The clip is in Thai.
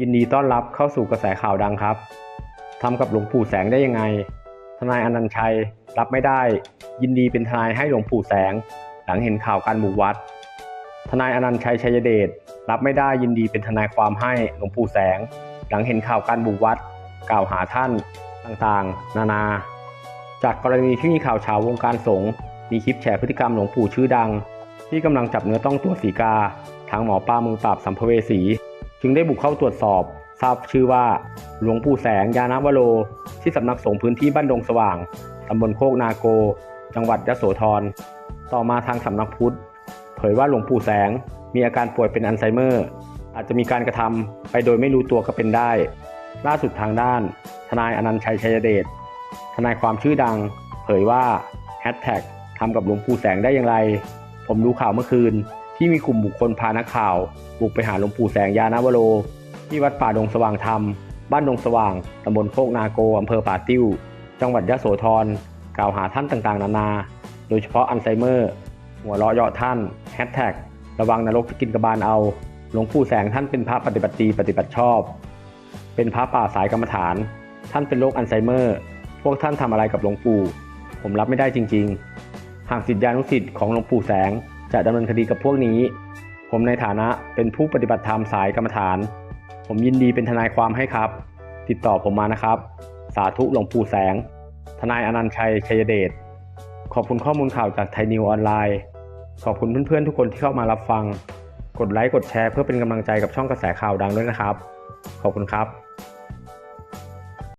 ยินดีต้อนรับเข้าสู่กระแสข่าวดังครับ ทำกับหลวงปู่แสงได้ยังไง ทนายอนันต์ชัยรับไม่ได้ ยินดีเป็นทนายให้หลวงปู่แสง หลังเห็นข่าวการบุกวัด ทนายอนันต์ชัยชัยเดชรับไม่ได้ยินดีเป็นทนายความให้หลวงปู่แสง หลังเห็นข่าวการบุกวัด กล่าวหาท่านต่างๆ นานา จากกรณีที่มีข่าวเฉาวงการสงฆ์มีคลิปแฉพฤติกรรมหลวงปู่ชื่อดัง ที่กำลังจับเนื้อต้องตัวสีกาทางหมอปลามือปราบสัมภเวสี จึงได้บุกเข้าตรวจสอบ ทราบชื่อว่า หลวงปู่แสงยานวโรที่สำนักสงฆ์พื้นที่บ้านดงสว่างตำบลโคกนาโก จังหวัดยโสธร ต่อมาทางสำนักพุทธ เผยว่าหลวงปู่แสงมีอาการป่วยเป็นอัลไซเมอร์ อาจจะมีการกระทำไปโดยไม่รู้ตัวก็เป็นได้ ล่าสุดทางด้าน ทนายอนันต์ชัยชัยเดชทนายความชื่อดัง เผยว่าแฮชแท็กทำกับหลวงปู่แสงได้อย่างไร ผมดูข่าวเมื่อคืน ที่มีกลุ่มบุคคลพานักข่าว บุกไปหาหลวงปู่แสงยานาวโร ที่วัดป่าดงสว่างธรรม บ้านดงสว่างตำบลโคกนาโกอำเภอป่าติ้ว จังหวัดยะโสธรกล่าวหาท่านต่างๆ นานา โดยเฉพาะอัลไซเมอร์ หัวเราะเยาะท่านแฮชแท็กระวังนรกจะกินกระบาลเอาหลวงปู่แสงท่านเป็นพระปฏิบัติดีปฏิบัติชอบ เป็นพระป่าสายกรรมฐาน ท่านเป็นโรคอัลไซเมอร์ พวกท่านทำอะไรกับหลวงปู่ ผมรับไม่ได้จริง ๆ หากสิทธิานุสิทธิ์ของหลวงปู่แสง จะดำเนินคดีกับพวกนี้ ผมในฐานะเป็นผู้ปฏิบัติธรรมสายกรรมฐาน ผมยินดีเป็นทนายความให้ครับ ติดต่อผมมานะครับ สาธุหลวงปู่แสง ทนายอนันต์ชัยชัยเดชขอบคุณข้อมูลข่าวจากไทยนิวออนไลน์ ขอบคุณเพื่อนๆทุกคนที่เข้ามารับฟัง กดไลค์กดแชร์เพื่อเป็นกำลังใจกับช่องกระแสข่าวดังด้วยนะครับ ขอบคุณครับ